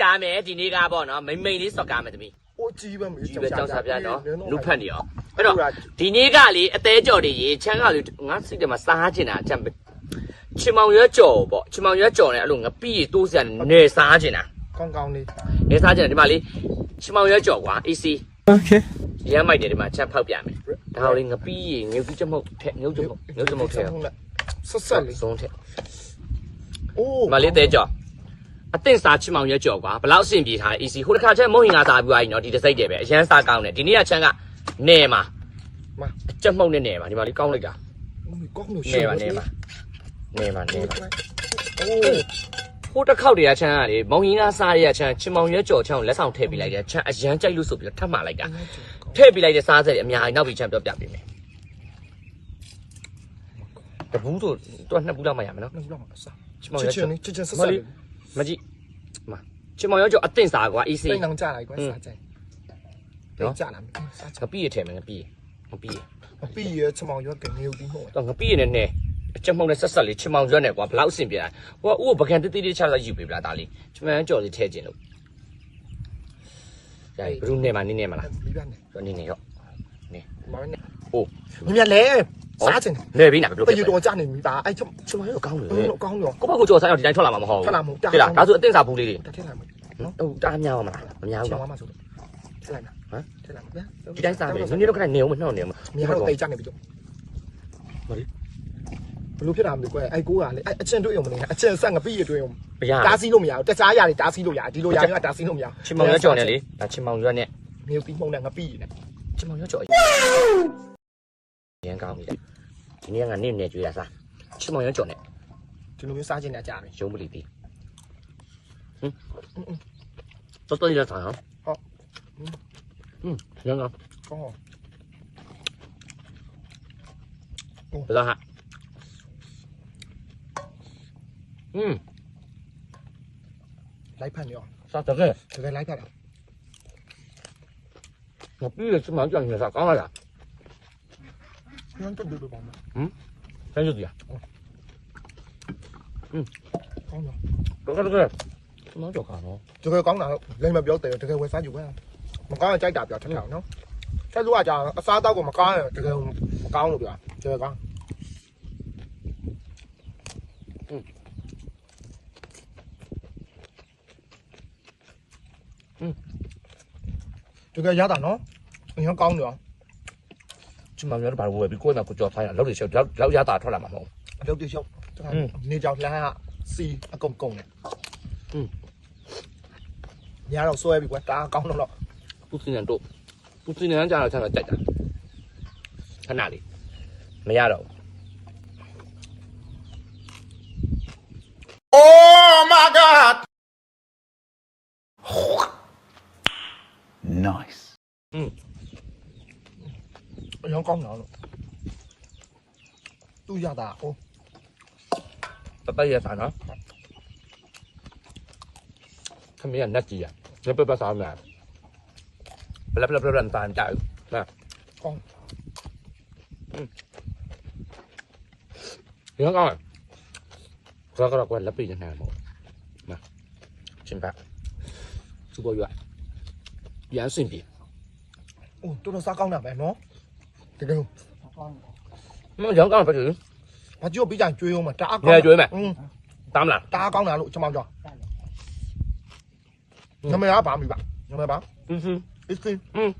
ကားမယ်ဒီနေ့ကပေါ့နော်မိမ့်မိန်လေးစော့ကားမယ်သမီး အိုးကြီးပဲမေး ဒီပဲကြောင်စာပြနော် နင်းတော့ လူဖတ်နေရောအဲ့တော့ဒီနေ့ကလေအသေးကြော်တွေရေချမ်းကလေငါစိတ်ထဲမှာစားချင်တာအချမ်းပဲချင်မောင်ရွက်ကြော်ပေါ့ချင်မောင်ရွက်ကြော်နဲ့အဲ့လိုငပိရီတိုးစရာနေစားချင်တာ ကောင်းကောင်းလေး နေစားချင်တယ်ဒီမှာလေချင်မောင်ရွက်ကြော်ကွာ AC โอเค ရမ်းမိုက်တယ်ဒီမှာချမ်းဖောက်ပြမယ်ဒါဟိုလေငပိရီငုတ်ကြီးချက်မုတ်ထက်ငုတ်ချက်မုတ်ငုတ်ချက်မုတ်ထက် ဆက်ဆက်လေး ဆုံးထက် အိုး ဒီမှာလေးသေးကြော် အသင့်စားချင်မောင်ရွက်ကြော်ကွာဘလောက်အဆင်ပြေထားလဲ AC ဟိုတစ်ခါချက်မုံဟင်ကစားပြီးသွားပြီနော်ဒီတစ်စိတ်တည်းပဲအရန်စားကောင်းတယ်ဒီနေ့ကချမ်းကနေမှာမအချက်မှုတ်နဲ့နေမှာဒီမှာလေးကောင်းလိုက်တာကောင်းလို့နေပါနေပါနေပါနေပါအိုးဟိုတစ်ခေါက်တည်းကချမ်းကလေမောင်ရင်ကစားရရချမ်းချင်မောင်ရွက်ကြော်ချမ်းကိုလက်ဆောင်ထည့်ပေးလိုက်တယ်ချမ်းအရန်ကြိုက်လို့ဆိုပြီးတော့ထပ်မှလိုက်တာထည့်ပေးလိုက်တဲ့စားစက်တွေအများကြီးနောက်ပြီးချမ်းပြောပြပေးမယ်တဘူးဆိုတော့နှစ်ဘူးလောက်မှရမယ်နော်နှလောက်အစားချင်မောင်ချရွစ်က်ချင်ကြော်လေးချစ်ချင်ဆက်ဆက်လေး မကြည့်မချင်မောင်ရွက်ကြော်အသင့်စားကွာ AC စိတ်နောင်ကြလိုက်ကွာစားကြိုင်တော့ကြလာမယ်စားချငပိရထဲမယ်ငပိရငပိရအပီရချမောင်ရွက်ကနေဦးပြီးဟုတ်တော့ငပိရနဲ့နဲ့အချက်မှုတ်နဲ့ဆက်ဆက်လေးချင်မောင်ရွက်နဲ့ကွာဘလောက်အဆင်ပြေတာဟိုကဥပပကံတိတိလေးချလိုက်ယူပေးပလားဒါလေးချင်မောင်ကြော်လေးထည့်ခြင်းလို့ရိုက်ဘလူးနဲ့မှနင်းနေမလားပြီးပါနဲ့တော့နင်းနေရော မောင်နဲ့အိုးမြတ်လဲစားချင်လဲပြီးနာဘယ်လိုတရေတော်ကြနေပြီဒါအဲ့ချချင်မောင်ရွက်ကောင်းတယ်တော့ကောင်းရောကိုဘကိုကြော်ဆိုင်အောင်ဒီတိုင်းထွက်လာမှာမဟုတ်ဘူးထွက်လာမှာမဟုတ်ဘူးတိလားဒါဆိုအသင့်စားဘူးလေးတွေတက်ထည့်လိုက်မယ်နော်ဟုတ်တားများပါမလားမများချောဘူးင်းနော်မဆိုထည့်လိုက်မှာဟမ်ထည့်လိုက်မှာဒီတိုင်းစားမယ်နင်းနေတော့ခဏနေအောင်မနှောက်နေအောင်မြတ်တော့တိတ်ကြနေပြီတော့ဘလို့ဖြစ်တာမလို့ကွယ်အဲ့ကိုကလေအချင်းတွေ့ရုံမနေနဲ့အချင်းဆက်ငပိရတွေ့ရုံဘရတားစီးလို့မရဘူးတခြားຢာတွေတားစီးလို့ရတယ်ဒီလိုຢာတွေကတားစီးလို့မရဘူးချင်မောင်ရွက်ကြော်နဲ့လေဒါချင်မောင်ရွက်နဲ့မြို့ပြီးမှုန်နဲ့ငပိနဲ့ချင်မောင်ရွက်ကြော်ရန် Cuman nyocok. Yang kau ni. Ini yang anin ni juga sah. Cuman nyocok ni. Cuma ni saja ni cari. Cuma beli ti. Hmm. Tốt tốt đi ra thẳng hả? Ờ. Ừ, ngon không? Ngon rồi. Được rồi hả? Ừ. Lấy phần? Sao tới rồi? Lấy phần ạ? 100일 있으면 한장 회사 강하야. 그냥 좀 내려봐. 응? 현수야. 어. 응. 강나. 그래 그래. nó cho cả nó chứ cái nào lên mà biểu tiền thì quay sáng gì quá mà con trái đạp vào chắc chắn nó cái lúa chả xa tao của mà con thì cái mà được rồi chơi con Mm. တယ်တကယ်ဝယ်စားယူပဲမကောင်းရင်ကြိုက်တာပြောထက်ထောင်နော်ထက်လို့ကကြာအစားတောက်ကမကောင်းရင်တကယ်မကောင်းလို့ပြောတကယ်ကောင်းတကယ်ရတာနော်အရင်ကောင်းတယ်ချင်မောင်ရွက်ဘာလို့ဝယ်ပြီးကိုယ်ကကိုကြော်ဖိုင်းရလောက်တွေရှောက်လောက်ရတာထွက်လာမှာမဟုတ်အလုပ်တွေရှောက်နေကြောင်လှမ်းကစီအကုန်ကုန်တယ်ညတော့ဆွဲပြီကွာတာကောင်းတော့ပူစင်နန်တို့ပူစင်နန်ကြာတော့ဆက်တော့ကြိုက်တာခဏလေးမရတော့ Oh my god nice အရင် ကောင်းတာလို့သူ့ရတာဟိုတပတ်ရတာနော်ခမရနတ်ကြီးရလက်ပပတ်စားမယ်ဘလဘလဘလတန်ကြိုက်နော်ကောင်းရကောင်းကတော့ကတော့ကွလက်ပိနေမှာမဟုတ်မချင်းပါစူပေါ်ရွာရန်စင်ပြီဟိုတော်တော်စားကောင်းတာပဲနော်တကယ်မရကောင်းပဲသူဘာကြိုပြီးကြကျွေးအောင်မတအားငယ်ကျွေးမယ်อืมတ được không nó giống con phải thử. Nó chưa biết rằng chui không mà trả con nghe chui mày ừ. tam là trả con là lụi cho mau cho ừ. nó mới đá bảo bị bạn. Nó mới bảo, ừ, ừ. ít khi ít khi,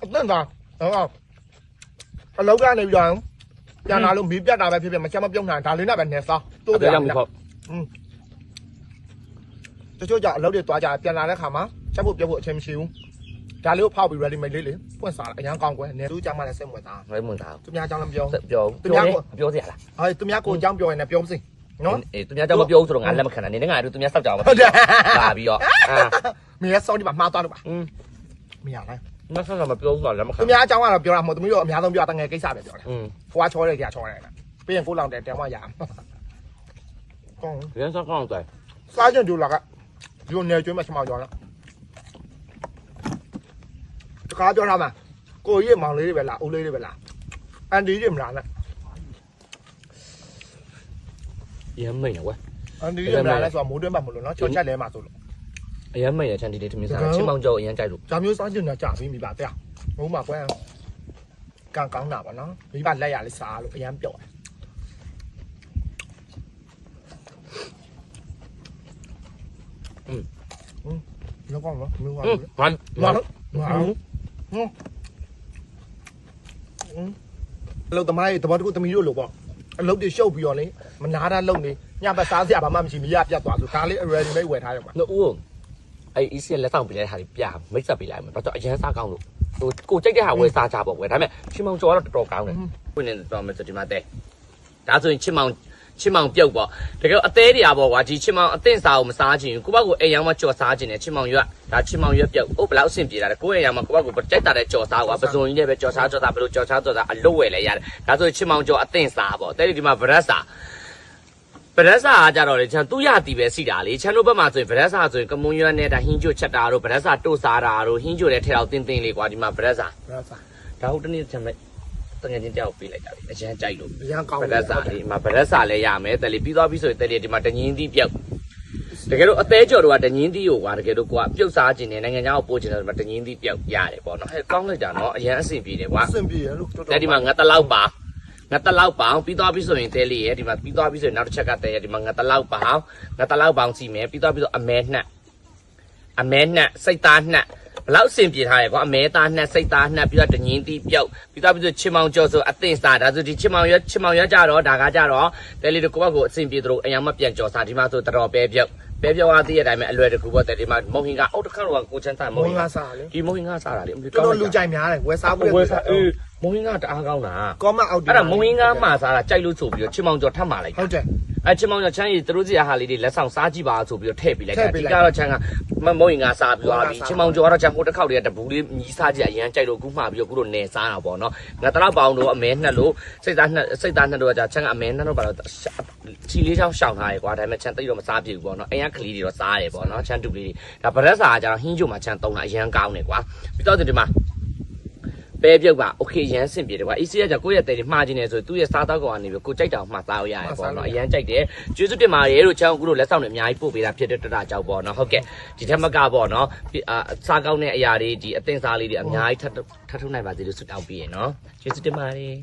ít nên là đúng không anh lâu ra này bây giờ không? Cha nào luôn bịp cha nào bài phim mà cha mập trong hàng ta lấy nó bạn nè sao? Tôi để làm được tôi chưa chọn lâu để tỏa trả tiền là đấy khả má. Chắc buộc cho vợ xem xíu. ဒါလေးကိုဖောက်ပြီး ready made လေးလေးပွင့်စားအရန်ကောင်းကွယ်နေသူ့ကြောင့်မှလည်းစိတ်ဝင်စားစိတ်ဝင်စားသူများကြောင့်လည်းမပြောပြောသူများကိုပြောစရာလားဟေးသူများကိုအကြောင်းပြောရင်လည်းပြောမစိနော်အေးသူများကြောင့်မပြောဘူးဆိုတော့ငါလက်မခံနိုင်နေငါတို့သူများစောက်ကြအောင်ဟုတ်တယ်ပါပြီးတော့မင်းရဲ့စောင်းဒီမှာမှားသွားလို့ပါอืมမရလားမဆောက်တာမပြောဘူးကလက်မခံသူများအကြောင်းကတော့ပြောတာမဟုတ်သမီးတို့အများဆုံးပြောတာငယ်ကိစ္စပဲပြောတယ်ဖွာချောတယ်ကြာချောတယ်ပြီးရင်ကိုလောင်တယ်တန်မရအောင်ကောင်းရန်စောက်ကောင်းတယ်စားကြံကြူလာကဒီလိုနယ်ကျွေးမှချမောက်ကြောင်းလား တကားပြောထားမှာကိုကြီးမောင်လေးတွေပဲလားဦးလေးတွေပဲလားအန်ဒီတွေမလားနဲ့ ရမ်းမိန်ဝဲ အန်ဒီရမလာလဲဆိုတော့မိုးတွင်းမှာမလို့နော်ချောချက်လဲမှာဆိုလို့ အရင်မဲ့ရချန်တီလေးထမင်းစားချင်မောင်ကျော်အရင်ကြိုက်လို့ ဂျာမျိုးစားကျင်တာကြာပြီမိပါတဲ့ဘုံမှာကွယ်ကန်ကောင်းတာပါနော်မိဘလက်ရလေးစားလို့အရန်ပြော့တယ်อืมอืมလောက်ကောင်းနော်မျိုးကောင်း ဟွန်း လို့ ဟမ် ငါလို့ငါလို့ ဟွန်းအလုပ်သမားရဲ့တဘောတကူသမီးတို့လို့ပေါ့အလုပ်တွေရှုပ်ပြီးတော့လေမနာတာလုပ်နေညဘက်စားစရာဘာမှမရှိမရပြတ်သွားဆိုဒါလေး ready made ဝယ်ထားရမှာနော်ဦးအဲ့ easy လက်ဆောင်ပေးလိုက်တာဒီပြမိတ်ဆက်ပေးလိုက်မယ်ဘာကြောင့်အရင်စားကောင်းလို့ဟိုကိုကြိုက်တဲ့ဟာဝယ်စားကြပေါ့ကွယ်ဒါပေမဲ့ချင်မောင်ကျော်ကတော့တော်တော်ကောင်းတယ်ဖွင့်နေတော့မယ်ဆိုဒီမှာတဲ့ဒါဆိုရင်ချင်မောင် ချင်မောင်ပြုတ်ပေါ့တကယ်အသေးတရားပေါ့ကွာဒီချင်မောင်အသင့်စားကိုမစားချင်ဘူးကိုဘကိုအိမ်ရောက်မှကြော်စားချင်တယ်ချင်မောင်ရွက်ဒါချင်မောင်ရွက်ပြုတ်ဟုတ်ဘယ်လောက်အဆင်ပြေတာလဲကိုယ့်အိမ်ရောက်မှကိုဘကိုကြိုက်တာတဲ့ကြော်စားကွာပစုံကြီးနဲ့ပဲကြော်စားကြော်စားဘယ်လိုကြော်စားကြော်စားအလုပ်ဝယ်လဲရတယ်ဒါဆိုရင်ချင်မောင်ကျော်အသင့်စားပေါ့တဲ့ဒီမှာဗရက်စားဗရက်စာကကြတော့လေချန်သူရတီပဲစီတာလေချန်တို့ဘက်မှာဆိုရင်ဗရက်စာဆိုရင်ကမွန်ရွက်နဲ့ဒါဟင်းကျွတ်ချက်တာတို့ဗရက်စာတို့စားတာတို့ဟင်းကျွတ်တဲ့ထဲအောင်တင်းတင်းလေးကွာဒီမှာဗရက်စာဘယ်စားဒါဟုတ်တနေ့ချန်မဲ့ တငယ်ချင်းတယောက်ပေးလိုက်တာလေအရန်ကြိုက်လို့အရန်ကောင်းဗရက်စာလေးဒီမှာဗရက်စာလည်းရမယ်တယ်လေပြီးသွားပြီဆိုရင်တယ်လေဒီမှာတငင်းသီးပြုတ်တကယ်လို့အသေးကြော်တို့ကတငင်းသီးကိုကွာတကယ်လို့ကိုကပြုတ်စားခြင်းနဲ့နိုင်ငံခြားကိုပို့ခြင်းနဲ့တငင်းသီးပြုတ်ရတယ်ပေါ့နော်ဟဲ့ကောင်းလိုက်တာနော်အရန်အဆင်ပြေတယ်ကွာအဆင်ပြေရလို့တော်တော်တဲ့ဒီမှာငါတလောက်ပါငါတလောက်ပါအောင်ပြီးသွားပြီဆိုရင်တဲလေးရဲ့ဒီမှာပြီးသွားပြီဆိုရင်နောက်တစ်ချက်ကတဲရဲ့ဒီမှာငါတလောက်ပါအောင်ငါတလောက်ပေါင်းစီမယ်ပြီးသွားပြီဆိုအမဲနှက်အမဲနှက်စိတ်သားနှက် ဘလောက်အဆင်ပြေထားရဲကွာအမဲသားနှက်စိတ်သားနှက်ပြီးတော့တငင်းတီးပြုတ်ပြီးသွားပြီဆိုချင်မောင်ကျော်ဆိုအသင့်စားဒါဆိုဒီချင်မောင်ရချင်မောင်ရကြတော့ဒါကကြတော့တဲလေးတို့ကိုယ့်ဘက်ကိုအဆင်ပြေသလိုအရင်မှပြန်ကြော်စားဒီမှာဆိုတော်တော်ပဲပြုတ်ပဲပြောအားသေးတဲ့အတိုင်းပဲအလွယ်တကူပေါ့တဲ့ဒီမှာမုံဟင်ကအုတ်တစ်ခါတော့ကိုချမ်းသာမုံမုံဟင်ကငါစားလေဒီမုံဟင်ကစားတာလေအမလီတော်တော်လူကြိုက်များတယ်ဝယ်စားဖို့ဝယ်စားအေးမုံဟင်ကတအားကောင်းတာကောမအောက်အဲ့ဒါမုံရင်းကားမှာစားတာကြိုက်လို့ဆိုပြီးတော့ချင်မောင်ကျော်ထပ်มาလိုက်ဟုတ်တယ် အဲ့ချင်မောင်ကျော်ချမ်းရီသူတို့စီဟာလေးတွေလက်ဆောင်စားကြည့်ပါဆိုပြီးတော့ထည့်ပေးလိုက်ထည့်တာပေးဒီလိုက်ကတော့ချမ်းကမမုံရင်းကားစားပြီးသွားပြီမုံရင်းကားစားချင်မောင်ကျော်ကတော့ချမ်းဟိုတစ်ခေါက်တည်းကတပူလေးမြည်စားကြည့်အရန်ကြိုက်လို့ခုမှပြီးတော့ခုတော့နယ်စားတာပေါ့နော်ငါတလောက်ပေါင်းတော့အမဲနှစ်လို့စိတ်သားနှစ်စိတ်သားနှစ်တော့ကြာချမ်းကအမဲနှစ်တော့ပါတော့ချီလေးချောင်းရှောင်ထားရကွာဒါပေမဲ့ချမ်းတိတ်တော့မစားပြဘူးပေါ့နော်အိမ်ကကလေးတွေတော့စားတယ်ပေါ့နော်ချမ်းတူလေးတွေဒါဗရက်စာကကျတော့ဟင်းချိုမှာချမ်းသုံးတာအရန်ကောင်းတယ်ကွာပြီးတော့ဒီမှာ ပဲပြုတ်ပါโอเคရမ်းစင်ပြေတယ်ကွာအေးစီကじゃကိုယ့်ရဲ့တဲ့တွေမှားခြင်းနေဆိုသူ့ရဲ့စားတော့ကောင်ကနေပြီးကိုကြိုက်တာကိုမှားသားရရတယ်ပေါ့နော်အရန်ကြိုက်တယ်ကျေးဇူးတင်ပါတယ်လို့ချောင်းအခုတို့လက်ဆောင်တွေအများကြီးပို့ပေးတာဖြစ်တဲ့တတာကြောက်ပေါ့နော်ဟုတ်ကဲ့ဒီထက်မကပေါ့နော်အာစားကောင်းတဲ့အရာတွေဒီအသင်စားလေးတွေအများကြီးထပ်ထပ်ထုတ်နိုင်ပါသေးလို့ဆုတောင်းပေးရနော်ကျေးဇူးတင်ပါတယ်